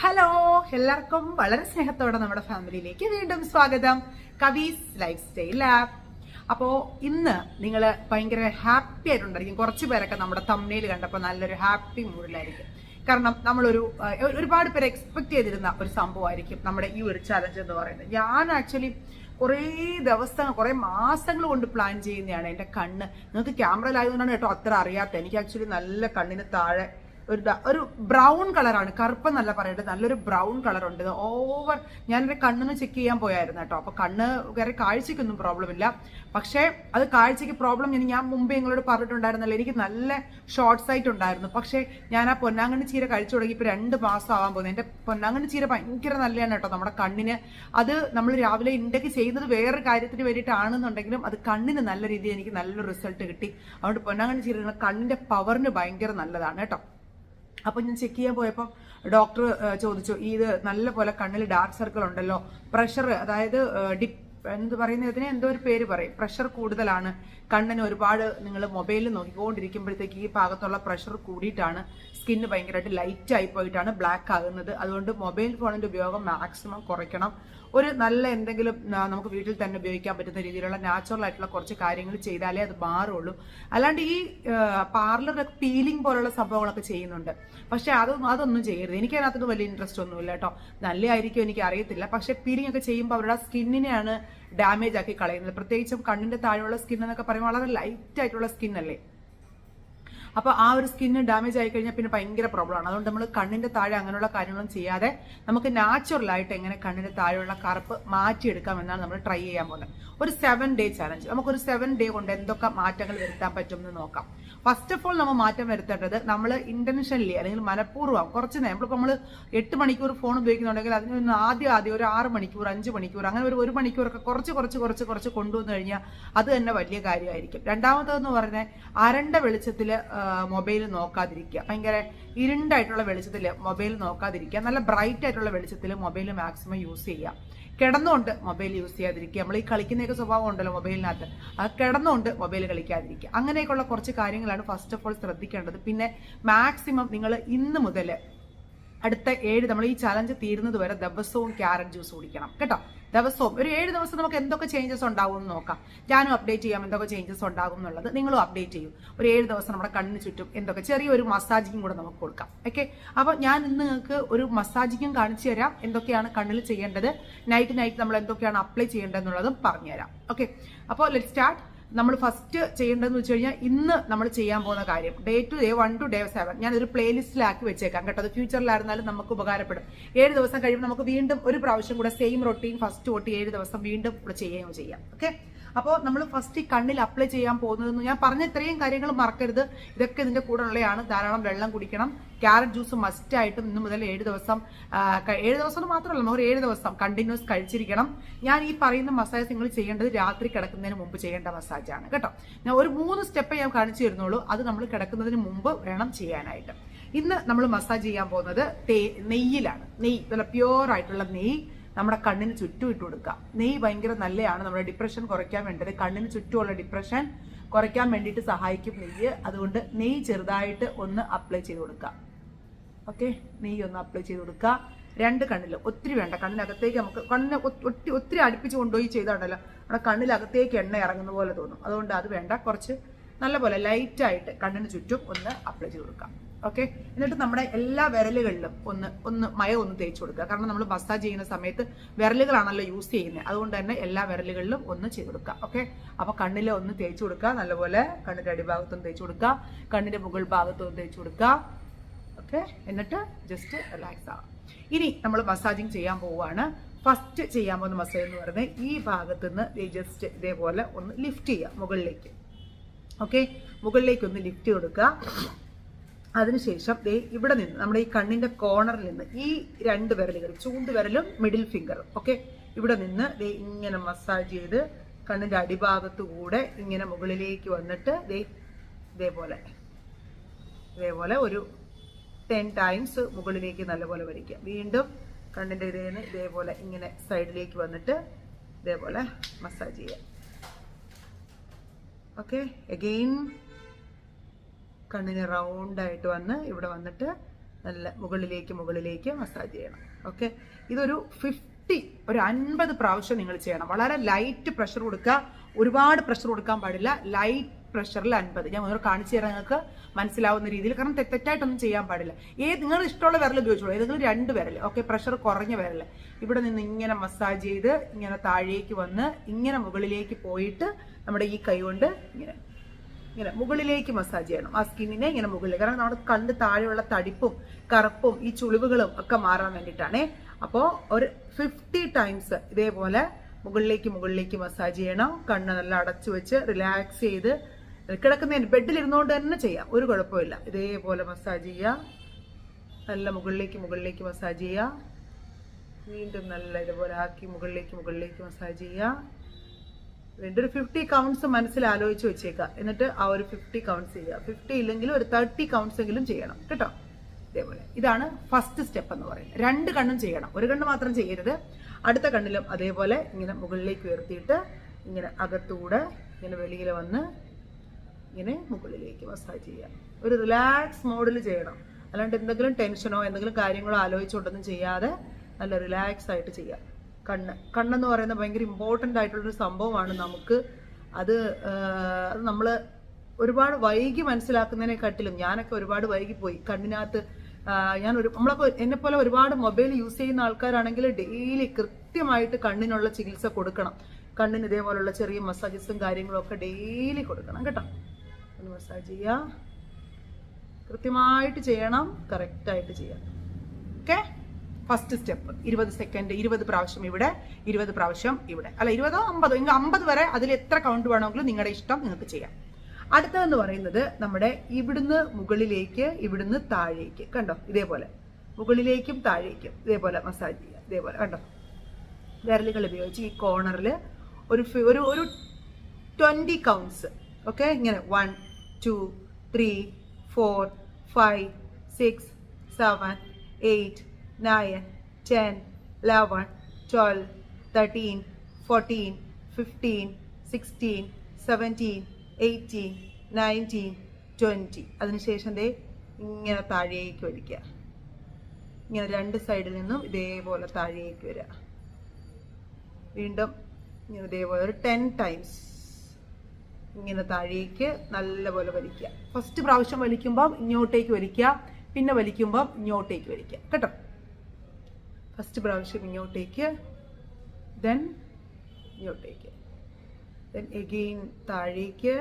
Hello എല്ലാവർക്കും വളരെ സ്നേഹത്തോടെ നമ്മുടെ ഫാമിലിയിലേക്ക് വീണ്ടും സ്വാഗതം. കവീസ് ലൈഫ് സ്റ്റൈൽ ലാബ് അപ്പോൾ ഇന്ന് നിങ്ങൾ ഭയങ്കര ഹാപ്പി ആയിട്ടുണ്ടായിരിക്കും. കുറച്ച് പേരൊക്കെ നമ്മുടെ തമ്മനയിൽ കണ്ടപ്പോൾ നല്ലൊരു ഹാപ്പി മൂഡിലായിരിക്കും. കാരണം നമ്മളൊരു ഒരുപാട് പേര് എക്സ്പെക്ട് ചെയ്തിരുന്ന ഒരു സംഭവമായിരിക്കും നമ്മുടെ ഈ ഒരു ചലഞ്ച് എന്ന് പറയുന്നത്. ഞാൻ ആക്ച്വലി കുറേ ദിവസങ്ങൾ കുറേ മാസങ്ങൾ കൊണ്ട് പ്ലാൻ ചെയ്യുന്നതാണ്. എന്റെ കണ്ണ് നിങ്ങൾക്ക് ക്യാമറയിലായതുകൊണ്ടാണ് കേട്ടോ അത്ര അറിയാത്ത എനിക്ക് ആക്ച്വലി നല്ല കണ്ണിന് താഴെ ഒരു ഒരു ബ്രൗൺ കളറാണ് കറുപ്പെന്നല്ല പറയേണ്ടത്. നല്ലൊരു ബ്രൗൺ കളർ ഉണ്ട്. ഓവർ ഞാൻ എന്റെ കണ്ണിന് ചെക്ക് ചെയ്യാൻ പോയായിരുന്നു കേട്ടോ. അപ്പൊ കണ്ണ് വേറെ കാഴ്ചയ്ക്കൊന്നും പ്രോബ്ലം ഇല്ല. പക്ഷേ അത് കാഴ്ചയ്ക്ക് പ്രോബ്ലം ഇനി ഞാൻ മുമ്പ് നിങ്ങളോട് പറഞ്ഞിട്ടുണ്ടായിരുന്നല്ലോ. എനിക്ക് നല്ല ഷോർട്ട് സൈറ്റ് ഉണ്ടായിരുന്നു. പക്ഷേ ഞാൻ ആ പൊന്നാങ്കണ്ണി ചീര കഴിച്ചു തുടങ്ങി. ഇപ്പൊ രണ്ട് മാസം ആവാൻ പോകുന്നത് എന്റെ പൊന്നാങ്കണ്ണി ചീര ഭയങ്കര നല്ലതാണ് കേട്ടോ നമ്മുടെ കണ്ണിന്. അത് നമ്മൾ രാവിലെ ഇൻടേക്ക് ചെയ്യുന്നത് വേറൊരു കാര്യത്തിന് വേണ്ടിയിട്ടാണെന്നുണ്ടെങ്കിലും അത് കണ്ണിന് നല്ല രീതിയിൽ എനിക്ക് നല്ലൊരു റിസൾട്ട് കിട്ടി. അതുകൊണ്ട് പൊന്നാങ്കണ്ണി ചീര കണ്ണിന്റെ പവറിന് ഭയങ്കര നല്ലതാണ് കേട്ടോ. അപ്പോൾ ഞാൻ ചെക്ക് ചെയ്യാൻ പോയപ്പോൾ ഡോക്ടർ ചോദിച്ചു ഇത് നല്ല പോലെ കണ്ണിൽ ഡാർക്ക് സർക്കിൾ ഉണ്ടല്ലോ പ്രഷർ അതായത് ഡിപ് എന്ത് പറയുന്നതിന് എന്തോ ഒരു പേര് പറയും പ്രഷർ കൂടുതലാണ് കണ്ണിന് ഒരുപാട് നിങ്ങൾ മൊബൈലിൽ നോക്കിക്കൊണ്ടിരിക്കുമ്പോഴത്തേക്ക് ഈ ഭാഗത്തുള്ള പ്രഷർ കൂടിയിട്ടാണ് സ്കിന്ന് ഭയങ്കരമായിട്ട് ലൈറ്റ് ആയി പോയിട്ടാണ് ബ്ലാക്ക് ആകുന്നത്. അതുകൊണ്ട് മൊബൈൽ ഫോണിന്റെ ഉപയോഗം മാക്സിമം കുറയ്ക്കണം. ഒരു നല്ല എന്തെങ്കിലും നമുക്ക് വീട്ടിൽ തന്നെ ഉപയോഗിക്കാൻ പറ്റുന്ന രീതിയിലുള്ള നാച്ചുറൽ ആയിട്ടുള്ള കുറച്ച് കാര്യങ്ങൾ ചെയ്താലേ അത് മാറുള്ളൂ. അല്ലാണ്ട് ഈ പാർലർ പീലിംഗ് പോലുള്ള സംഭവങ്ങളൊക്കെ ചെയ്യുന്നുണ്ട്. പക്ഷെ അത് അതൊന്നും ചെയ്യരുത്. എനിക്ക് അതിനകത്ത് വലിയ ഇൻട്രസ്റ്റ് ഒന്നുമില്ല കേട്ടോ. നല്ലതായിരിക്കും എനിക്ക് അറിയത്തില്ല. പക്ഷെ പീലിംഗ് ഒക്കെ ചെയ്യുമ്പോൾ അവരുടെ സ്കിന്നിനെയാണ് ഡാമേജ് ആക്കി കളയുന്നത്. പ്രത്യേകിച്ചും കണ്ണിന്റെ താഴെയുള്ള സ്കിൻ എന്നൊക്കെ പറയുമ്പോൾ വളരെ ലൈറ്റ് ആയിട്ടുള്ള സ്കിൻ അല്ലേ? അപ്പോൾ ആ ഒരു സ്കിന്ന് ഡാമേജ് ആയി കഴിഞ്ഞാൽ പിന്നെ ഭയങ്കര പ്രോബ്ലമാണ് അതുകൊണ്ട് നമ്മൾ കണ്ണിന്റെ താഴെ അങ്ങനെയുള്ള കാര്യങ്ങളൊന്നും ചെയ്യാതെ നമുക്ക് നാച്ചുറൽ ആയിട്ട് എങ്ങനെ കണ്ണിന്റെ താഴെയുള്ള കറുപ്പ് മാറ്റിയെടുക്കാം എന്നാണ് നമ്മൾ ട്രൈ ചെയ്യാൻ പോകുന്നത്. ഒരു സെവൻ ഡേ ചാലഞ്ച് നമുക്കൊരു സെവൻ ഡേ കൊണ്ട് എന്തൊക്കെ മാറ്റങ്ങൾ വരുത്താൻ പറ്റും എന്ന് നോക്കാം. ഫസ്റ്റ് ഓഫ് ഓൾ നമ്മൾ മാറ്റം വരുത്തേണ്ടത് നമ്മൾ ഇന്റൻഷനലി അല്ലെങ്കിൽ മനഃപൂർവം കുറച്ച് നേരം ഇപ്പോൾ നമ്മൾ എട്ട് മണിക്കൂർ ഫോൺ ഉപയോഗിക്കുന്നുണ്ടെങ്കിൽ അതിന് ആദ്യം ആദ്യം ഒരു ആറ് മണിക്കൂർ അഞ്ച് മണിക്കൂർ അങ്ങനെ ഒരു ഒരു മണിക്കൂറൊക്കെ കുറച്ച് കുറച്ച് കുറച്ച് കുറച്ച് കൊണ്ടുവന്നു കഴിഞ്ഞാൽ അത് തന്നെ വലിയ കാര്യമായിരിക്കും. രണ്ടാമത്തതെന്ന് പറഞ്ഞാൽ അരണ്ട വെളിച്ചത്തിൽ മൊബൈൽ നോക്കാതിരിക്കുക. ഭയങ്കര ഇരുണ്ടായിട്ടുള്ള വെളിച്ചത്തിൽ മൊബൈൽ നോക്കാതിരിക്കുക. നല്ല ബ്രൈറ്റ് ആയിട്ടുള്ള വെളിച്ചത്തിൽ മൊബൈൽ മാക്സിമം യൂസ് ചെയ്യുക. കിടന്നുകൊണ്ട് മൊബൈൽ യൂസ് ചെയ്യാതിരിക്കുക. നമ്മൾ ഈ കളിക്കുന്നതൊക്കെ സ്വഭാവം ഉണ്ടല്ലോ മൊബൈലിനകത്ത്. അത് കിടന്നുകൊണ്ട് മൊബൈൽ കളിക്കാതിരിക്കുക. അങ്ങനെയൊക്കെയുള്ള കുറച്ച് കാര്യങ്ങളാണ് ഫസ്റ്റ് ഓഫ് ഓൾ ശ്രദ്ധിക്കേണ്ടത്. പിന്നെ മാക്സിമം നിങ്ങൾ ഇന്ന് മുതൽ അടുത്ത ഏഴ് നമ്മൾ ഈ ചലഞ്ച് തീരുന്നത് വരെ ദിവസവും ക്യാരറ്റ് ജ്യൂസ് കുടിക്കണം. കേട്ടോ? ദിവസവും ഒരു ഏഴ് ദിവസം നമുക്ക് എന്തൊക്കെ ചേഞ്ചസ് ഉണ്ടാവും എന്ന് നോക്കാം. ഞാനും അപ്ഡേറ്റ് ചെയ്യാം എന്തൊക്കെ ചേഞ്ചസ് ഉണ്ടാകും എന്നുള്ളത്. നിങ്ങളും അപ്ഡേറ്റ് ചെയ്യും. ഒരു ഏഴ് ദിവസം നമ്മുടെ കണ്ണിന് ചുറ്റും എന്തൊക്കെ ചെറിയൊരു മസാജിങ്ങും കൂടെ നമുക്ക് കൊടുക്കാം. ഓക്കെ അപ്പോൾ ഞാൻ ഇന്ന് നിങ്ങൾക്ക് ഒരു മസാജിങ്ങും കാണിച്ചു തരാം. എന്തൊക്കെയാണ് കണ്ണിൽ ചെയ്യേണ്ടത്. നൈറ്റ് നൈറ്റ് നമ്മൾ എന്തൊക്കെയാണ് അപ്ലൈ ചെയ്യേണ്ടതെന്നുള്ളതും പറഞ്ഞുതരാം. ഓക്കെ അപ്പോൾ ലെറ്റ് സ്റ്റാർട്ട് നമ്മൾ ഫസ്റ്റ് ചെയ്യേണ്ടതെന്ന് വെച്ച് കഴിഞ്ഞാൽ ഇന്ന് നമ്മൾ ചെയ്യാൻ പോകുന്ന കാര്യം. Day to day one to day seven ഞാനൊരു പ്ലേലിസ്റ്റിലാക്കി വെച്ചേക്കാം കേട്ടോ. അത് ഫ്യൂച്ചറിലായിരുന്നാലും നമുക്ക് ഉപകാരപ്പെടും. ഏഴ് ദിവസം കഴിയുമ്പോൾ നമുക്ക് വീണ്ടും ഒരു പ്രാവശ്യം കൂടെ സെയിം റൊട്ടീൻ ഫസ്റ്റ് തൊട്ട് ഏഴ് ദിവസം വീണ്ടും കൂടെ ചെയ്യുകയും ചെയ്യാം. ഓക്കെ അപ്പോൾ നമ്മൾ ഫസ്റ്റ് ഈ കണ്ണിൽ അപ്ലൈ ചെയ്യാൻ പോകുന്നതെന്ന് ഞാൻ പറഞ്ഞ ഇത്രയും കാര്യങ്ങൾ മറക്കരുത്. ഇതൊക്കെ ഇതിന്റെ കൂടെ ഉള്ളതാണ് ധാരാളം വെള്ളം കുടിക്കണം. ക്യാരറ്റ് ജ്യൂസ് മസ്റ്റ് ആയിട്ടും ഇന്ന് മുതൽ ഏഴ് ദിവസം ഏഴ് ദിവസം മാത്രമല്ല നമുക്ക് ഏഴ് ദിവസം കണ്ടിന്യൂസ് കഴിച്ചിരിക്കണം. ഞാൻ ഈ പറയുന്ന മസാജ് നിങ്ങൾ ചെയ്യേണ്ടത് രാത്രി കിടക്കുന്നതിന് മുമ്പ് ചെയ്യേണ്ട മസാജാണ് കേട്ടോ? ഞാൻ ഒരു മൂന്ന് സ്റ്റെപ്പ് ഞാൻ കാണിച്ചു തരുന്നുള്ളൂ. അത് നമ്മൾ കിടക്കുന്നതിന് മുമ്പ് വേണം ചെയ്യാനായിട്ട്. ഇന്ന് നമ്മൾ മസാജ് ചെയ്യാൻ പോകുന്നത് തേ നെയ്യിലാണ്. നെയ്യ് നല്ല പ്യുവർ ആയിട്ടുള്ള നെയ്യ് നമ്മുടെ കണ്ണിന് ചുറ്റും ഇട്ട് കൊടുക്കുക. നെയ്യ് ഭയങ്കര നല്ലതാണ് നമ്മുടെ ഡിപ്രഷൻ കുറയ്ക്കാൻ വേണ്ടത് കണ്ണിന് ചുറ്റുമുള്ള ഡിപ്രഷൻ കുറയ്ക്കാൻ വേണ്ടിയിട്ട് സഹായിക്കും നെയ്യ്. അതുകൊണ്ട് നെയ്യ് ചെറുതായിട്ട് ഒന്ന് അപ്ലൈ ചെയ്ത് കൊടുക്കുക. ഓക്കെ നെയ്യ് ഒന്ന് അപ്ലൈ ചെയ്ത് കൊടുക്കുക. രണ്ട് കണ്ണിലും. ഒത്തിരി വേണ്ട. കണ്ണിനകത്തേക്ക് നമുക്ക് കണ്ണിനെ ഒത്തിരി ഒത്തി ഒത്തിരി അടുപ്പിച്ച് കൊണ്ടുപോയി ചെയ്താണ്ടല്ലോ. നമ്മുടെ കണ്ണിലകത്തേക്ക് എണ്ണ ഇറങ്ങുന്ന പോലെ തോന്നും. അതുകൊണ്ട് അത് വേണ്ട. കുറച്ച് നല്ലപോലെ ലൈറ്റായിട്ട് കണ്ണിന് ചുറ്റും ഒന്ന് അപ്ലൈ ചെയ്ത് കൊടുക്കാം ഓക്കെ എന്നിട്ട് നമ്മുടെ എല്ലാ വിരലുകളിലും ഒന്ന് ഒന്ന് മയം ഒന്ന് തേച്ച് കൊടുക്കുക. കാരണം നമ്മൾ മസാജ് ചെയ്യുന്ന സമയത്ത് വിരലുകളാണല്ലോ യൂസ് ചെയ്യുന്നത് അതുകൊണ്ട് തന്നെ എല്ലാ വിരലുകളിലും ഒന്ന് ചെയ്ത് കൊടുക്കുക. ഓക്കെ അപ്പൊ കണ്ണിൽ ഒന്ന് തേച്ച് കൊടുക്കുക. നല്ലപോലെ കണ്ണിന്റെ അടിഭാഗത്തൊന്ന് തേച്ച് കൊടുക്കുക. കണ്ണിന്റെ മുകൾ ഭാഗത്തൊന്ന് തേച്ച് കൊടുക്കുക. ഓക്കെ എന്നിട്ട് ജസ്റ്റ് റിലാക്സ് ആവാം. ഇനി നമ്മൾ മസാജിങ് ചെയ്യാൻ പോവുകയാണ്. ഫസ്റ്റ് ചെയ്യാൻ പോകുന്ന മസാജ് എന്ന് പറയുന്നത് ഈ ഭാഗത്ത് നിന്ന് ജസ്റ്റ് ഇതേപോലെ ഒന്ന് ലിഫ്റ്റ് ചെയ്യുക. മുകളിലേക്ക്. ഓക്കെ മുകളിലേക്ക് ഒന്ന് ലിഫ്റ്റ് കൊടുക്കുക. അതിനുശേഷം ദേ ഇവിടെ നിന്ന് നമ്മുടെ ഈ കണ്ണിന്റെ കോർണറിൽ നിന്ന് ഈ രണ്ട് വിരലുകൾ ചൂണ്ട് വിരലും മിഡിൽ ഫിംഗറും ഓക്കെ ഇവിടെ നിന്ന് ദേ ഇങ്ങനെ മസാജ് ചെയ്ത് കണ്ണിന്റെ അടിഭാഗത്തു കൂടെ ഇങ്ങനെ മുകളിലേക്ക് വന്നിട്ട് ദേ ഇതേപോലെ ഇതേപോലെ ഒരു ടെൻ ടൈംസ് മുകളിലേക്ക് നല്ലപോലെ വലിക്കുക വീണ്ടും കണ്ണിന്റെ ഇതേന്ന് ഇതേപോലെ ഇങ്ങനെ സൈഡിലേക്ക് വന്നിട്ട് ഇതേപോലെ മസാജ് ചെയ്യുക. ഓക്കെ അഗെയിൻ കണ്ണിന് റൗണ്ടായിട്ട് വന്ന് ഇവിടെ വന്നിട്ട് നല്ല മുകളിലേക്ക് മുകളിലേക്ക് മസാജ് ചെയ്യണം. ഓക്കെ ഇതൊരു ഫിഫ്റ്റി ഒരു അൻപത് പ്രാവശ്യം നിങ്ങൾ ചെയ്യണം. വളരെ ലൈറ്റ് പ്രഷർ കൊടുക്കുക. ഒരുപാട് പ്രഷർ കൊടുക്കാൻ പാടില്ല. ലൈറ്റ് പ്രഷറിൽ അൻപത്. ഞാൻ മുന്നോട്ട് കാണിച്ചു തരാം നിങ്ങൾക്ക് മനസ്സിലാവുന്ന രീതിയിൽ. കാരണം തെറ്റായിട്ടൊന്നും ചെയ്യാൻ പാടില്ല. ഏത് നിങ്ങൾ ഇഷ്ടമുള്ള വിരൽ ഉപയോഗിച്ചോളൂ. ഏതെങ്കിലും രണ്ട് വിരൽ ഓക്കെ പ്രഷർ കുറഞ്ഞ വിരൽ ഇവിടെ നിന്ന് ഇങ്ങനെ മസാജ് ചെയ്ത് ഇങ്ങനെ താഴേക്ക് വന്ന് ഇങ്ങനെ മുകളിലേക്ക് പോയിട്ട് നമ്മുടെ ഈ കൈ കൊണ്ട് ഇങ്ങനെ ഇങ്ങനെ മുകളിലേക്ക് മസാജ് ചെയ്യണം. ആ സ്കിന്നിനെ ഇങ്ങനെ മുകളിൽ കാരണം നമ്മുടെ കണ്ണ് താഴെയുള്ള തടിപ്പും കറുപ്പും ഈ ചുളിവുകളും ഒക്കെ മാറാൻ വേണ്ടിയിട്ടാണേ. അപ്പോൾ ഒരു ഫിഫ്റ്റി ടൈംസ് ഇതേപോലെ മുകളിലേക്ക് മുകളിലേക്ക് മസാജ് ചെയ്യണം. കണ്ണ് നല്ല അടച്ചു വെച്ച് റിലാക്സ് ചെയ്ത് കിടക്കുന്നതിന് ബെഡിലിരുന്നുകൊണ്ട് തന്നെ ചെയ്യാം. ഒരു കുഴപ്പമില്ല. ഇതേപോലെ മസാജ് ചെയ്യുക നല്ല മുകളിലേക്ക് മുകളിലേക്ക് മസാജ് ചെയ്യുക വീണ്ടും നല്ല ഇതുപോലെ ആക്കി മുകളിലേക്ക് മുകളിലേക്ക് മസാജ് ചെയ്യുക വീണ്ടും ഒരു ഫിഫ്റ്റി കൗണ്ട്സ് മനസ്സിൽ ആലോചിച്ച് വെച്ചേക്കുക എന്നിട്ട് ആ ഒരു ഫിഫ്റ്റി കൗണ്ട്സ് ചെയ്യുക. ഫിഫ്റ്റി ഇല്ലെങ്കിലും ഒരു തേർട്ടി കൗണ്ട്സ് എങ്കിലും ചെയ്യണം. കേട്ടോ? ഇതേപോലെ. ഇതാണ് ഫസ്റ്റ് സ്റ്റെപ്പ് എന്ന് പറയുന്നത്. രണ്ട് കണ്ണും ചെയ്യണം. ഒരു കണ്ണ് മാത്രം ചെയ്യരുത്. അടുത്ത കണ്ണിലും അതേപോലെ ഇങ്ങനെ മുകളിലേക്ക് ഉയർത്തിയിട്ട് ഇങ്ങനെ അകത്തൂടെ ഇങ്ങനെ വെളിയിൽ വന്ന് ഇങ്ങനെ മുകളിലേക്ക് മസാജ് ചെയ്യുക. ഒരു റിലാക്സ് മോഡിൽ ചെയ്യണം. അല്ലാണ്ട് എന്തെങ്കിലും ടെൻഷനോ എന്തെങ്കിലും കാര്യങ്ങളോ ആലോചിച്ചുകൊണ്ടൊന്നും ചെയ്യാതെ നല്ല റിലാക്സ് ആയിട്ട് ചെയ്യാം കണ്ണ്. കണ്ണെന്ന് പറയുന്ന ഭയങ്കര ഇമ്പോർട്ടന്റ് ആയിട്ടുള്ളൊരു സംഭവമാണ് നമുക്ക്. അത് നമ്മൾ ഒരുപാട് വൈകി മനസ്സിലാക്കുന്നതിനെക്കാട്ടിലും ഞാനൊക്കെ ഒരുപാട് വൈകി പോയി. കണ്ണിനകത്ത് ഞാൻ ഒരു നമ്മളൊക്കെ എന്നെപ്പോലെ പോലെ ഒരുപാട് മൊബൈൽ യൂസ് ചെയ്യുന്ന ആൾക്കാരാണെങ്കിൽ ഡെയിലി കൃത്യമായിട്ട് കണ്ണിനുള്ള ചികിത്സ കൊടുക്കണം. കണ്ണിന് ഇതേപോലുള്ള ചെറിയ മസാജസും കാര്യങ്ങളും ഒക്കെ ഡെയിലി കൊടുക്കണം കേട്ടോ. ഒന്ന് മസാജ് ചെയ്യുക കൃത്യമായിട്ട് ചെയ്യണം. കറക്റ്റായിട്ട് ചെയ്യാം. ഓക്കെ? ഫസ്റ്റ് സ്റ്റെപ്പ് ഇരുപത് സെക്കൻഡ് ഇരുപത് പ്രാവശ്യം ഇവിടെ ഇരുപത് പ്രാവശ്യം ഇവിടെ. അല്ല ഇരുപതോ അമ്പതോ ഇങ്ങനെ അമ്പത് വരെ അതിൽ എത്ര കൗണ്ട് വേണമെങ്കിലും നിങ്ങളുടെ ഇഷ്ടം നിങ്ങൾക്ക് ചെയ്യാം. അടുത്തതെന്ന് പറയുന്നത് നമ്മുടെ ഇവിടുന്ന് മുകളിലേക്ക് ഇവിടുന്ന് താഴേക്ക്. കണ്ടോ? ഇതേപോലെ. മുകളിലേക്കും താഴേക്കും. ഇതേപോലെ മസാജ് ചെയ്യുക. ഇതേപോലെ. കണ്ടോ? വിരലുകൾ ഉപയോഗിച്ച് ഈ കോർണറിൽ ഒരു ഒരു ഒരു ട്വന്റി കൗണ്ട്സ് ഓക്കെ ഇങ്ങനെ. One two three four five six seven eight nine ten eleven twelve thirteen fourteen fifteen sixteen seventeen eighteen nineteen twenty അതിനുശേഷം ദേ ഇങ്ങനെ താഴേക്ക് വലിക്കുക ഇങ്ങനെ രണ്ട് സൈഡിൽ നിന്നും ഇതേപോലെ താഴേക്ക് വരിക വീണ്ടും ഇങ്ങനെ ഇതേപോലെ ഒരു ടെൻ ടൈംസ് ഇങ്ങനെ താഴേക്ക് നല്ലപോലെ വലിക്കുക ഫസ്റ്റ് പ്രാവശ്യം വലിക്കുമ്പം ഇങ്ങോട്ടേക്ക് വലിക്കുക പിന്നെ വലിക്കുമ്പം ഇങ്ങോട്ടേക്ക് വലിക്കുക കേട്ടോ? ഫസ്റ്റ് പ്രാവശ്യം ഇങ്ങോട്ടേക്ക് ദെൻ ഇങ്ങോട്ടേക്ക് ദെൻ എഗെയിൻ താഴേക്ക്.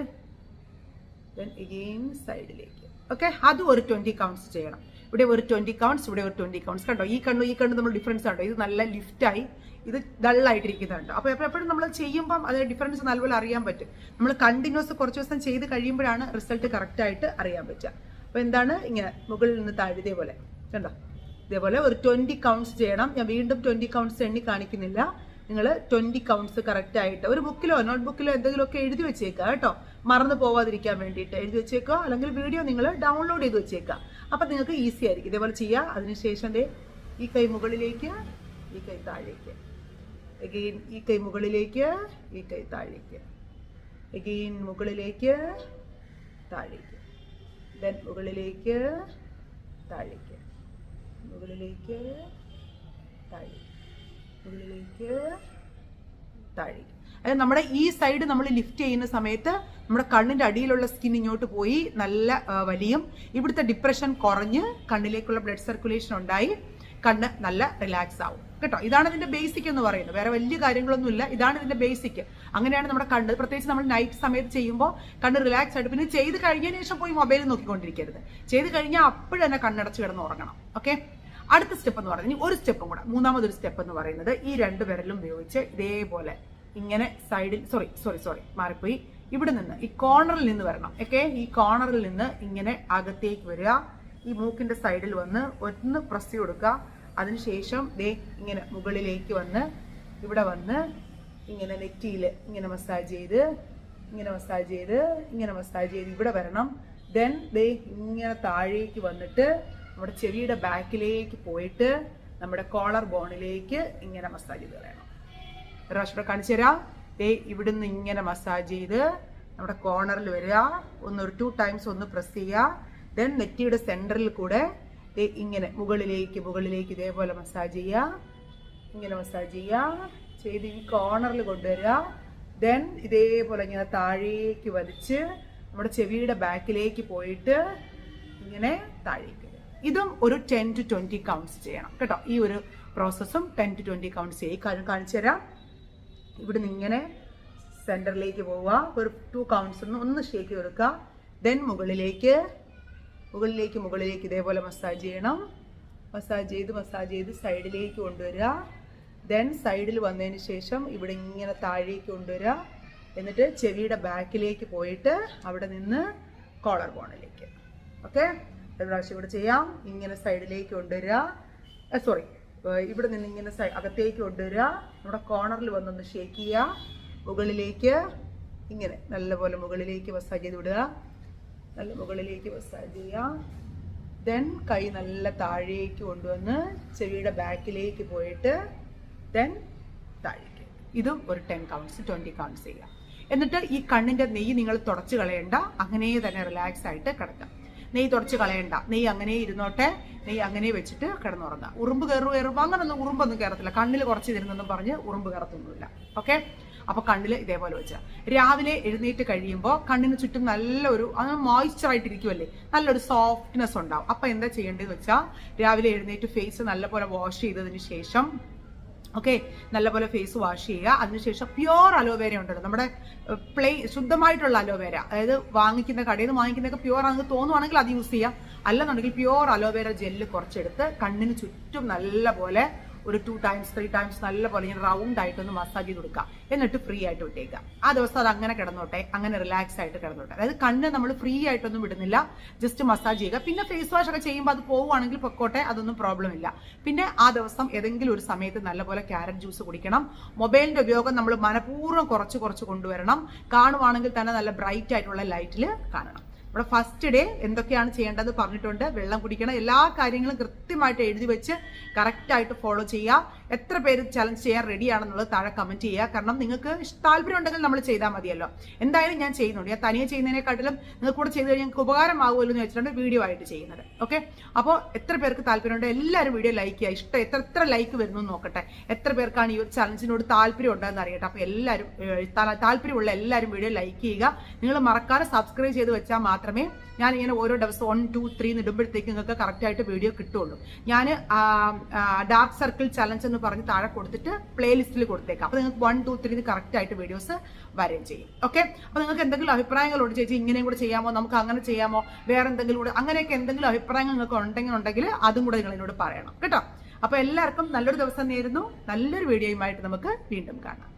ദെൻ എഗെയിൻ സൈഡിലേക്ക് ഓക്കെ അത് ഒരു ട്വന്റി കൗണ്ട്സ് ചെയ്യണം. ഇവിടെ ഒരു ട്വന്റി കൗണ്ട്സ് ഇവിടെ ഒരു ട്വന്റി കൗണ്ട്സ് കണ്ടോ? ഈ കണ്ണു ഈ കണ്ണു നമ്മൾ ഡിഫറൻസ് കണ്ടോ? ഇത് നല്ല ലിഫ്റ്റായി ഇത് ഡള്ളായിട്ടിരിക്കുന്നുണ്ട് അപ്പോൾ എപ്പോഴും നമ്മൾ ചെയ്യുമ്പം അതിന് ഡിഫറൻസ് നല്ലപോലെ അറിയാൻ പറ്റും. നമ്മൾ കണ്ടിന്യൂസ് കുറച്ച് ദിവസം ചെയ്ത് കഴിയുമ്പോഴാണ് റിസൾട്ട് കറക്റ്റായിട്ട് അറിയാൻ പറ്റുക. അപ്പോൾ എന്താണ്? ഇങ്ങനെ മുകളിൽ നിന്ന് താഴെ പോലെ കണ്ടോ? ഇതേപോലെ ഒരു ട്വന്റി കൗണ്ട്സ് ചെയ്യണം. ഞാൻ വീണ്ടും ട്വന്റി കൗണ്ട്സ് എണ്ണി കാണിക്കുന്നില്ല. നിങ്ങൾ ട്വന്റി കൗണ്ട്സ് കറക്റ്റ് ആയിട്ട് ഒരു ബുക്കിലോ നോട്ട് ബുക്കിലോ എന്തെങ്കിലുമൊക്കെ എഴുതി വെച്ചേക്കുക കേട്ടോ. മറന്നു പോവാതിരിക്കാൻ വേണ്ടിയിട്ട് എഴുതി വെച്ചേക്കുക അല്ലെങ്കിൽ വീഡിയോ നിങ്ങൾ ഡൗൺലോഡ് ചെയ്ത് വെച്ചേക്കുക അപ്പം നിങ്ങൾക്ക് ഈസി ആയിരിക്കും. ഇതേപോലെ ചെയ്യുക അതിനുശേഷം ദേ ഈ കൈ മുകളിലേക്ക് ഈ കൈ താഴേക്ക്. എഗെയിൻ ഈ കൈ മുകളിലേക്ക് ഈ കൈ താഴേക്ക്. എഗെയിൻ മുകളിലേക്ക് താഴേക്ക്. ദെൻ മുകളിലേക്ക് താഴേക്ക്. മുകളിലേക്ക് താഴേക്ക് മുകളിലേക്ക് താഴേക്ക് അതായത് നമ്മുടെ ഈ സൈഡ് നമ്മൾ ലിഫ്റ്റ് ചെയ്യുന്ന സമയത്ത് നമ്മുടെ കണ്ണിന്റെ അടിയിലുള്ള സ്കിൻ ഇങ്ങോട്ട് പോയി നല്ല വലിയും. ഇവിടുത്തെ ഡിപ്രഷൻ കുറഞ്ഞ് കണ്ണിലേക്കുള്ള ബ്ലഡ് സർക്കുലേഷൻ ഉണ്ടായി. കണ്ണ് നല്ല റിലാക്സ് ആവും. കേട്ടോ? ഇതാണ് ഇതിന്റെ ബേസിക് എന്ന് പറയുന്നത്. വേറെ വലിയ കാര്യങ്ങളൊന്നുമില്ല. ഇതാണ് ഇതിന്റെ ബേസിക് അങ്ങനെയാണ് നമ്മുടെ കണ്ണ്. പ്രത്യേകിച്ച് നമ്മൾ നൈറ്റ് സമയത്ത് ചെയ്യുമ്പോൾ കണ്ണ് റിലാക്സ് ആയിട്ട് പിന്നെ ചെയ്ത് കഴിഞ്ഞതിന് ശേഷം പോയി മൊബൈൽ നോക്കിക്കൊണ്ടിരിക്കരുത്. ചെയ്ത് കഴിഞ്ഞാൽ അപ്പോഴും തന്നെ കണ്ണടച്ച് കിടന്ന് ഉറങ്ങണം. ഓക്കെ അടുത്ത സ്റ്റെപ്പ് എന്ന് പറയുന്നത് ഒരു സ്റ്റെപ്പും കൂടെ. മൂന്നാമതൊരു സ്റ്റെപ്പ് എന്ന് പറയുന്നത് ഈ രണ്ട് വിരലും ഉപയോഗിച്ച് ഇതേപോലെ ഇങ്ങനെ സൈഡിൽ സോറി സോറി സോറി മാറിപ്പോയി. ഇവിടെ നിന്ന് ഈ കോർണറിൽ നിന്ന് വരണം. ഓക്കെ ഈ കോർണറിൽ നിന്ന് ഇങ്ങനെ അകത്തേക്ക് വരിക. ഈ മൂക്കിന്റെ സൈഡിൽ വന്ന് ഒന്ന് പ്രസ് കൊടുക്കുക. അതിനുശേഷം ദേ ഇങ്ങനെ മുകളിലേക്ക് വന്ന് ഇവിടെ വന്ന് ഇങ്ങനെ നെറ്റിയിൽ ഇങ്ങനെ മസാജ് ചെയ്ത് ഇങ്ങനെ മസാജ് ചെയ്ത് ഇങ്ങനെ മസാജ് ചെയ്ത് ഇവിടെ വരണം. ദെൻ ദേ ഇങ്ങനെ താഴേക്ക് വന്നിട്ട് നമ്മുടെ ചെവിയുടെ ബാക്കിലേക്ക് പോയിട്ട് നമ്മുടെ കോളർ ബോണിലേക്ക് ഇങ്ങനെ മസാജ് ചെയ്ത് കളയണം. പ്രാവശ്യം കാണിച്ചു തരാം. ദേ ഇവിടുന്ന് ഇങ്ങനെ മസാജ് ചെയ്ത് നമ്മുടെ കോർണറിൽ വരിക. ഒന്ന് ഒരു ടു ടൈംസ് ഒന്ന് പ്രസ് ചെയ്യുക. ദെൻ നെറ്റിയുടെ സെന്ററിൽ കൂടെ ദേ ഇങ്ങനെ മുകളിലേക്ക് മുകളിലേക്ക് ഇതേപോലെ മസാജ് ചെയ്യുക. ഇങ്ങനെ മസാജ് ചെയ്യുക. ചെയ്ത് ഈ കോർണറിൽ കൊണ്ടുവരിക. ദെൻ ഇതേപോലെ ഇങ്ങനെ താഴേക്ക് വലിച്ച് നമ്മുടെ ചെവിയുടെ ബാക്കിലേക്ക് പോയിട്ട് ഇങ്ങനെ താഴേക്ക്. ഇതും ഒരു ടെൻ ടു ട്വന്റി കൗണ്ട്സ് ചെയ്യണം. കേട്ടോ? ഈ ഒരു പ്രോസസ്സും ടെൻ ടു ട്വന്റി കൗണ്ട്സ് ചെയ്യും. കാര്യം കാണിച്ചു തരാം. ഇവിടുന്ന് ഇങ്ങനെ സെന്ററിലേക്ക് പോവുക. ഒരു ടു കൗണ്ട്സ് ഒന്ന് ഒന്ന് ഷേക്ക് കൊടുക്കുക ദെൻ മുകളിലേക്ക് മുകളിലേക്ക് മുകളിലേക്ക് ഇതേപോലെ മസാജ് ചെയ്യണം. മസാജ് ചെയ്ത് മസാജ് ചെയ്ത് സൈഡിലേക്ക് കൊണ്ടുവരിക. ദെൻ സൈഡിൽ വന്നതിന് ശേഷം ഇവിടെ ഇങ്ങനെ താഴേക്ക് കൊണ്ടുവരിക. എന്നിട്ട് ചെവിയുടെ ബാക്കിലേക്ക് പോയിട്ട് അവിടെ നിന്ന് കോളർ ബോണിലേക്ക് ഓക്കെ ഒരു പ്രാവശ്യം ഇവിടെ ചെയ്യാം. ഇങ്ങനെ സൈഡിലേക്ക് കൊണ്ടുവരിക. സോറി ഇവിടെ നിന്ന് ഇങ്ങനെ സൈ അകത്തേക്ക് കൊണ്ടുവരിക. നമ്മുടെ കോർണറിൽ വന്നൊന്ന് ഷേക്ക് ചെയ്യുക. മുകളിലേക്ക് ഇങ്ങനെ നല്ലപോലെ മുകളിലേക്ക് മസാജ് ചെയ്ത് വിടുക. നല്ല മുകളിലേക്ക് മസാജ് ചെയ്യുക. ദെൻ കൈ നല്ല താഴേക്ക് കൊണ്ടുവന്ന് ചെവിയുടെ ബാക്കിലേക്ക് പോയിട്ട് ദെൻ താഴേക്ക്. ഇതും ഒരു ടെൻ കൗണ്ട്സ് ട്വന്റി കൗണ്ട്സ് ചെയ്യുക എന്നിട്ട് ഈ കണ്ണിന്റെ നെയ്യ് നിങ്ങൾ തുടച്ച് കളയണ്ട. അങ്ങനെ തന്നെ റിലാക്സ് ആയിട്ട് കിടക്കാം. നെയ്യ് തുടച്ച് കളയണ്ട. നെയ്യ് അങ്ങനെ ഇരുന്നോട്ടെ. നെയ്യ് അങ്ങനെ വെച്ചിട്ട് കിടന്നുറങ്ങുക ഉറുമ്പ് കയറു കയറുമ്പോൾ അങ്ങനൊന്നും ഉറുമ്പൊന്നും കയറത്തില്ല. കണ്ണിൽ കുറച്ച് ഇരുന്നെന്നും പറഞ്ഞ് ഉറുമ്പ് കയറത്തൊന്നുമില്ല. ഓക്കെ? അപ്പൊ കണ്ണിൽ ഇതേപോലെ വെച്ചാൽ രാവിലെ എഴുന്നേറ്റ് കഴിയുമ്പോൾ കണ്ണിന് ചുറ്റും നല്ലൊരു മോയ്സ്ചർ ആയിട്ടിരിക്കുമല്ലേ നല്ലൊരു സോഫ്റ്റ്നെസ് ഉണ്ടാവും. അപ്പൊ എന്താ ചെയ്യേണ്ടതെന്ന് വെച്ചാൽ രാവിലെ എഴുന്നേറ്റ് ഫേസ് നല്ലപോലെ വാഷ് ചെയ്തതിന് ശേഷം ഓക്കെ നല്ലപോലെ ഫേസ് വാഷ് ചെയ്യുക. അതിനുശേഷം പ്യുവർ അലോവേര ഉണ്ടല്ലോ. നമ്മുടെ പ്ലേ ശുദ്ധമായിട്ടുള്ള അലോവേര അതായത് വാങ്ങിക്കുന്ന കടയിൽ നിന്ന് വാങ്ങിക്കുന്നതൊക്കെ പ്യുവർ ആണെന്ന് തോന്നുവാണെങ്കിൽ അത് യൂസ് ചെയ്യാം. അല്ലെന്നുണ്ടെങ്കിൽ പ്യുവർ അലോവേര ജെല്ല് കുറച്ചെടുത്ത് കണ്ണിന് ചുറ്റും നല്ലപോലെ ഒരു ടു ടൈംസ് ത്രീ ടൈംസ് നല്ല പോലെ ഇങ്ങനെ റൗണ്ട് ആയിട്ട് ഒന്ന് മസാജ് ചെയ്ത് കൊടുക്കുക എന്നിട്ട് ഫ്രീ ആയിട്ട് വിട്ടേക്കുക ആ ദിവസം അത് അങ്ങനെ കിടന്നോട്ടെ അങ്ങനെ റിലാക്സ് ആയിട്ട് കിടന്നോട്ടെ. അതായത് കണ്ണ് നമ്മൾ ഫ്രീ ആയിട്ടൊന്നും വിടുന്നില്ല ജസ്റ്റ് മസാജ് ചെയ്യുക. പിന്നെ ഫേസ് വാഷ് ഒക്കെ ചെയ്യുമ്പോൾ അത് പോവുകയാണെങ്കിൽ പൊക്കോട്ടെ അതൊന്നും പ്രോബ്ലം ഇല്ല. പിന്നെ ആ ദിവസം ഏതെങ്കിലും ഒരു സമയത്ത് നല്ലപോലെ ക്യാരറ്റ് ജ്യൂസ് കുടിക്കണം. മൊബൈലിന്റെ ഉപയോഗം നമ്മൾ മനഃപൂർവം കുറച്ച് കുറച്ച് കൊണ്ടുവരണം. കാണുവാണെങ്കിൽ തന്നെ നല്ല ബ്രൈറ്റ് ആയിട്ടുള്ള ലൈറ്റിൽ കാണണം. നമ്മുടെ ഫസ്റ്റ് ഡേ എന്തൊക്കെയാണ് ചെയ്യേണ്ടത് പറഞ്ഞിട്ടുണ്ട്. വെള്ളം കുടിക്കണം. എല്ലാ കാര്യങ്ങളും കൃത്യമായിട്ട് എഴുതി വെച്ച് കറക്റ്റായിട്ട് ഫോളോ ചെയ്യുക. എത്ര പേര് ചലഞ്ച് ചെയ്യാൻ റെഡിയാണെന്നുള്ളത് താഴെ കമന്റ് ചെയ്യുക. കാരണം നിങ്ങൾക്ക് ഇഷ്- താല്പര്യം ഉണ്ടെങ്കിൽ നമ്മൾ ചെയ്താൽ മതിയല്ലോ. എന്തായാലും ഞാൻ ചെയ്യുന്നുണ്ട്. ഞാൻ തനിയെ ചെയ്യുന്നതിനെക്കാട്ടിലും നിങ്ങൾക്ക് കൂടെ ചെയ്ത് കഴിഞ്ഞാൽ നിങ്ങൾക്ക് ഉപകാരമാകുമല്ലോ എന്ന് വെച്ചിട്ടുണ്ട് വീഡിയോ ആയിട്ട് ചെയ്യുന്നത്. ഓക്കെ അപ്പോൾ എത്ര പേർക്ക് താല്പര്യമുണ്ട്? എല്ലാവരും വീഡിയോ ലൈക്ക് ചെയ്യുക. ഇഷ്ടം എത്ര എത്ര ലൈക്ക് വരുന്നു നോക്കട്ടെ. എത്ര പേർക്കാണ് ഈ ഒരു ചലഞ്ചിനോട് താല്പര്യം ഉണ്ടെന്ന് അറിയട്ടെ. അപ്പോൾ എല്ലാവരും താല്പര്യമുള്ള എല്ലാവരും വീഡിയോ ലൈക്ക് ചെയ്യുക. നിങ്ങൾ മറക്കാതെ സബ്സ്ക്രൈബ് ചെയ്ത് വെച്ചാൽ മാത്രമേ ഞാൻ ഇങ്ങനെ ഓരോ ദിവസം വൺ ടു ത്രീ ഇടുമ്പോഴത്തേക്ക് നിങ്ങൾക്ക് കറക്റ്റായിട്ട് വീഡിയോ കിട്ടുള്ളൂ ഞാൻ ഡാർക്ക് സർക്കിൾ ചലഞ്ച് എന്ന് പറഞ്ഞ് താഴെ കൊടുത്തിട്ട് പ്ലേലിസ്റ്റിൽ കൊടുത്തേക്കാം. അപ്പോൾ നിങ്ങൾക്ക് വൺ ടു ത്രീ കറക്റ്റായിട്ട് വീഡിയോസ് വരെയും ചെയ്യും. ഓക്കെ അപ്പോൾ നിങ്ങൾക്ക് എന്തെങ്കിലും അഭിപ്രായങ്ങളോട് ചേച്ചി ഇങ്ങനെയും കൂടെ ചെയ്യാമോ നമുക്ക് അങ്ങനെ ചെയ്യാമോ വേറെ എന്തെങ്കിലും കൂടെ അങ്ങനെയൊക്കെ എന്തെങ്കിലും അഭിപ്രായങ്ങൾ നിങ്ങൾക്ക് ഉണ്ടെങ്കിൽ ഉണ്ടെങ്കിൽ അതും കൂടെ നിങ്ങൾ എന്നോട് പറയണം. കേട്ടോ? അപ്പോൾ എല്ലാവർക്കും നല്ലൊരു ദിവസം നേരുന്നു. നല്ലൊരു വീഡിയോയുമായിട്ട് നമുക്ക് വീണ്ടും കാണാം.